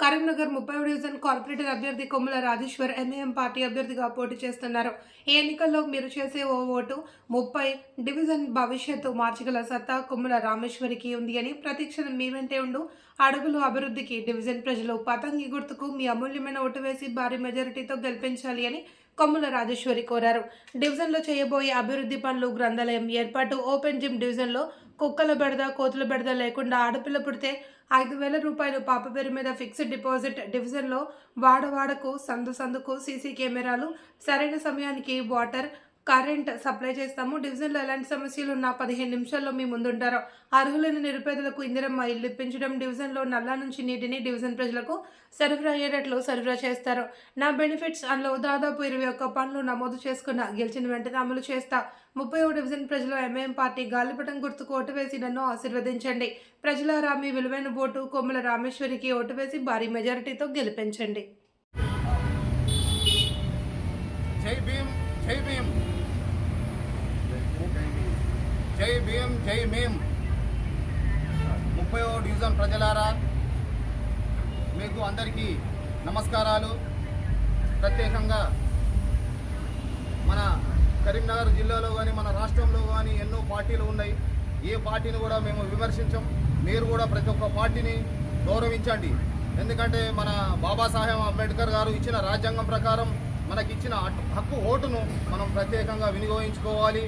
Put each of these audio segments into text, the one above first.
కరీంనగర్ ముప్పై division corporator అభ్యర్థి కొమ్ముల రాజేశ్వర్ ఎంఏఎం పార్టీ అభ్యర్థిగా పోటీ చేస్తున్నారు. ఈ ఎన్నికల్లో మీరు చేసే ఓ ఓటు ముప్పై డివిజన్ భవిష్యత్తు మార్చగల సత్తా కొమ్ముల రామేశ్వరికి ఉంది అని ప్రతిక్షణం మీ వెంటే ఉండు. అడుగులు అభివృద్ధికి డివిజన్ ప్రజలు పతంగి గుర్తుకు మీ అమూల్యమైన ఓటు వేసి భారీ మెజారిటీతో గెలిపించాలి అని కొమ్ముల రాజేశ్వరి కోరారు. డివిజన్లో చేయబోయే అభివృద్ధి పనులు గ్రంథాలయం ఏర్పాటు ఓపెన్ జిమ్ డివిజన్లో కుక్కల బెడద కోతుల బెడద లేకుండా ఆడపిల్ల పుడితే ఐదు వేల రూపాయలు పాప పేరు మీద ఫిక్స్డ్ డిపాజిట్ డివిజన్లో వాడవాడకు సందు సందుకు సీసీ కెమెరాలు సరైన సమయానికి వాటర్ కరెంట్ సప్లై చేస్తాము. డివిజన్లో ఎలాంటి సమస్యలు ఉన్నా పదిహేను నిమిషాల్లో మీ ముందుంటారు. అర్హులైన నిరుపేదలకు ఇందిరమ్మ ఇల్లు ఇప్పించడం డివిజన్లో నల్లా నుంచి నీటిని డివిజన్ ప్రజలకు సరఫరా అయ్యేటట్లు సరఫరా చేస్తారు. నా బెనిఫిట్స్ అందులో దాదాపు ఇరవై ఒక్క పనులు నమోదు చేసుకున్న గెలిచిన వెంటనే అమలు చేస్తా. ముప్పై డివిజన్ ప్రజలు ఎంఐఎం పార్టీ గాలిపటం గుర్తుకు ఓటు వేసి నన్ను ఆశీర్వదించండి. ప్రజలారా మీ విలువైన ఓటు కొమ్మల రామేశ్వరికి ఓటు వేసి భారీ మెజారిటీతో గెలిపించండి. జై భీమ్ జై భీమ్. జై భీం జై మేం. ముప్పై డివిజన్ ప్రజలారా మీకు అందరికీ నమస్కారాలు. ప్రత్యేకంగా మన కరీంనగర్ జిల్లాలో కానీ మన రాష్ట్రంలో కానీ ఎన్నో పార్టీలు ఉన్నాయి. ఏ పార్టీని కూడా మేము విమర్శించం. మీరు కూడా ప్రతి ఒక్క పార్టీని గౌరవించండి. ఎందుకంటే మన బాబాసాహెబ్ అంబేద్కర్ గారు ఇచ్చిన రాజ్యాంగం ప్రకారం మనకిచ్చిన హక్కు ఓటును మనం ప్రత్యేకంగా వినియోగించుకోవాలి.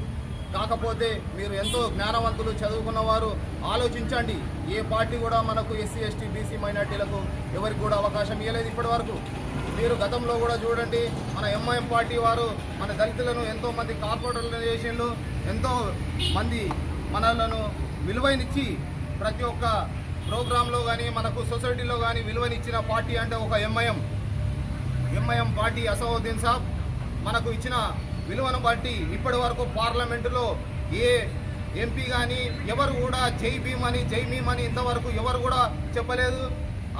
కాకపోతే మీరు ఎంతో జ్ఞానవంతులు చదువుకున్న వారు ఆలోచించండి. ఏ పార్టీ కూడా మనకు ఎస్సీ ఎస్టీ బీసీ మైనార్టీలకు ఎవరికి కూడా అవకాశం ఇవ్వలేదు ఇప్పటి వరకు మీరు గతంలో కూడా చూడండి మన ఎంఐఎం పార్టీ వారు మన దళితులను ఎంతో మంది కార్పొరేటర్లు చేసిండు ఎంతో మంది మనలను విలువనిచ్చి ప్రతి ఒక్క ప్రోగ్రాంలో కానీ మనకు సొసైటీలో కానీ విలువనిచ్చిన పార్టీ అంటే ఒక MIM. MIM party Asaduddin Sahab మనకు ఇచ్చిన విలువను బట్టి ఇప్పటి వరకు పార్లమెంటులో ఏ ఎంపీ కానీ ఎవరు కూడా జై భీమ్ అని జై భీమ్ అని ఇంతవరకు ఎవరు కూడా చెప్పలేదు.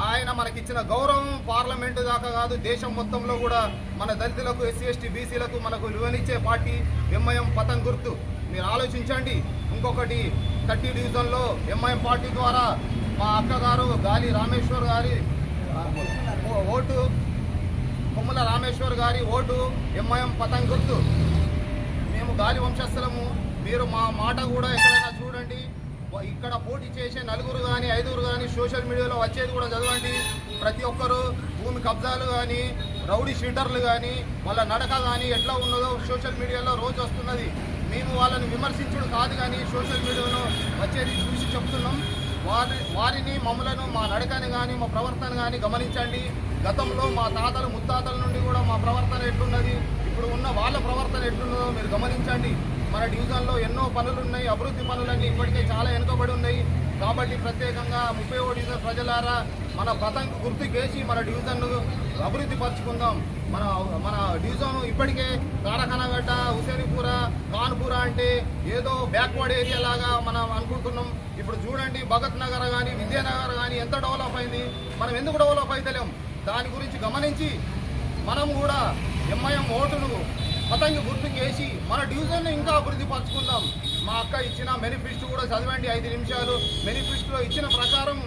ఆయన మనకిచ్చిన గౌరవం పార్లమెంటు దాకా కాదు దేశం మొత్తంలో కూడా మన దళితులకు ఎస్సీ ఎస్టీ బీసీలకు మనకు విలువనిచ్చే పార్టీ ఎంఐఎం పతం గుర్తు. మీరు ఆలోచించండి ఇంకొకటి థర్టీ డివిజన్లో ఎంఐఎం పార్టీ ద్వారా మా అక్కగారు గాలి రామేశ్వర్ గారి ఓటు కొమ్ముల రామేశ్వర్ గారి ఓటు ఎంఐఎం పతంగ్ గుర్తు. మేము గాలి వంశస్థలము. మీరు మా మాట కూడా ఎక్కడైనా చూడండి. ఇక్కడ పోటీ చేసే నలుగురు కానీ ఐదుగురు కానీ సోషల్ మీడియాలో వచ్చేది కూడా చదవండి. ప్రతి ఒక్కరు భూమి కబ్జాలు కానీ రౌడీ షీటర్లు కానీ వాళ్ళ నడక కానీ ఎట్లా ఉన్నదో సోషల్ మీడియాలో రోజు వస్తున్నది. మేము వాళ్ళని విమర్శించుడు కాదు కానీ సోషల్ మీడియాలో వచ్చేది చూసి చెప్తున్నాం. వారి వారిని మమ్మలను మా నడకని కానీ మా ప్రవర్తన కానీ గమనించండి. గతంలో మా తాతలు ముత్తాతల నుండి కూడా మా ప్రవర్తన ఎట్లున్నది ఇప్పుడు ఉన్న వాళ్ళ ప్రవర్తన ఎట్లున్నదో మీరు గమనించండి. మన డివిజన్లో ఎన్నో పనులు ఉన్నాయి అభివృద్ధి పనులన్నీ ఇప్పటికే చాలా వెనుకబడి ఉన్నాయి. కాబట్టి ప్రత్యేకంగా ముప్పై ఓ డివిజన్ ప్రజలారా మన పతంగ్ గుర్తుకేసి మన డివిజన్ను అభివృద్ధి పరుచుకుందాం. మన మన డివిజన్ ఇప్పటికే కారఖానగడ్డ హుసేనిపూర్ కాన్పుర అంటే ఏదో బ్యాక్వర్డ్ ఏరియా లాగా మనం అనుకుంటున్నాం. ఇప్పుడు చూడండి భగత్ నగర్ కానీ విజయనగర్ కానీ ఎంత డెవలప్ అయింది? మనం ఎందుకు డెవలప్ అవుతలేం దాని గురించి గమనించి మనం కూడా ఎంఐఎం ఓటును పతంగి గుర్తుకేసి మన డివిజన్ ఇంకా అభివృద్ధి పరచుకుందాం. మా అక్క ఇచ్చిన మేనిఫెస్టో కూడా చదవండి ఐదు నిమిషాలు. మేనిఫెస్టోలో ఇచ్చిన ప్రకారం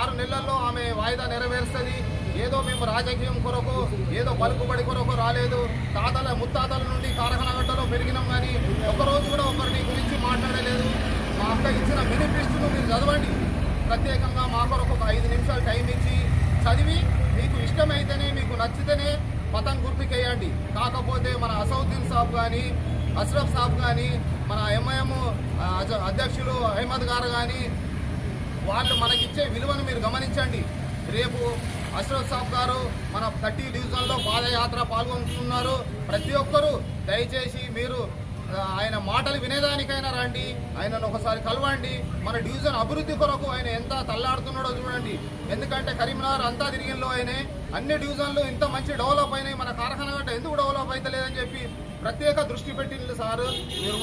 ఆరు నెలల్లో ఆమె వాయిదా నెరవేరుస్తుంది. ఏదో మేము రాజకీయం కొరకు ఏదో పలుకుబడి కొరకు రాలేదు. తాతల ముత్తాతల నుండి కారఖానగడ్డలో పెరిగినాం కానీ ఒకరోజు కూడా ఒకరిని గురించి మాట్లాడలేదు. మా అక్క ఇచ్చిన మేనిఫెస్టోను మీరు చదవండి. ప్రత్యేకంగా మా కొరకు ఒక ఐదు నిమిషాలు టైం ఇచ్చి చదివి మీకు ఇష్టమైతేనే మీకు నచ్చితేనే పతం గుర్తుకేయండి. కాకపోతే మన అసౌద్దీన్ సాబ్ కానీ అష్రఫ్ సాబ్ కానీ మన ఎంఐఎం అధ్యక్షులు అహ్మద్ గారు కానీ వాళ్ళు మనకిచ్చే విలువను మీరు గమనించండి. రేపు అష్రఫ్ సాబ్ గారు మన థర్టీ డివిజన్లో పాదయాత్ర పాల్గొంటున్నారు. ప్రతి ఒక్కరూ దయచేసి మీరు ఆయన మాటలు వినేదానికైనా రండి ఆయనను ఒకసారి కలవండి. మన డివిజన్ అభివృద్ధి కొరకు ఆయన ఎంత తల్లాడుతున్నాడో చూడండి. ఎందుకంటే కరీంనగర్ అంతా తిరిగినలో ఆయనే అన్ని డివిజన్లు ఇంత మంచి డెవలప్ అయినాయి. మన కార్ఖాన గట్ట ఎందుకు డెవలప్ అవుతలేదని చెప్పి ప్రత్యేక దృష్టి పెట్టింది సారు. మీరు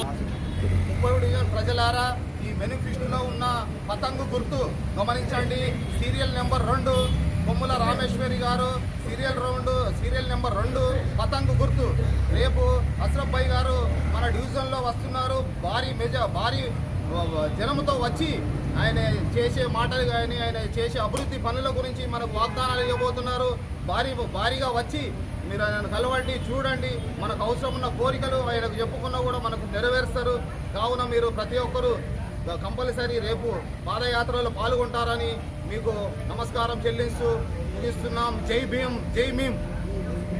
ముప్పై డివిజన్ ప్రజలారా ఈ మేనిఫెస్టోలో ఉన్న పతంగు గుర్తు గమనించండి. సీరియల్ నెంబర్ రెండు. కొమ్ముల రామేశ్వరి గారు సీరియల్ రౌండ్ సీరియల్ నెంబర్ రెండు పతంగు గుర్తు. రేపు అష్రఫ్ భాయ్ గారు మన డివిజన్లో వస్తున్నారు. భారీ మెజ భారీ జనముతో వచ్చి ఆయన చేసే మాటలు కానీ ఆయన చేసే అభివృద్ధి పనుల గురించి మనకు వాగ్దానాలు ఇవ్వబోతున్నారు. భారీ భారీగా వచ్చి మీరు ఆయన కలవండి చూడండి. మనకు అవసరం ఉన్న కోరికలు ఆయనకు చెప్పుకున్నా కూడా మనకు నెరవేరుస్తారు. కావున మీరు ప్రతి ఒక్కరూ కంపల్సరీ రేపు పాదయాత్రలో పాల్గొంటారని మీకు నమస్కారం చెల్లిస్తూ ముగిస్తున్నాం. జై భీమ్ జై భీమ్.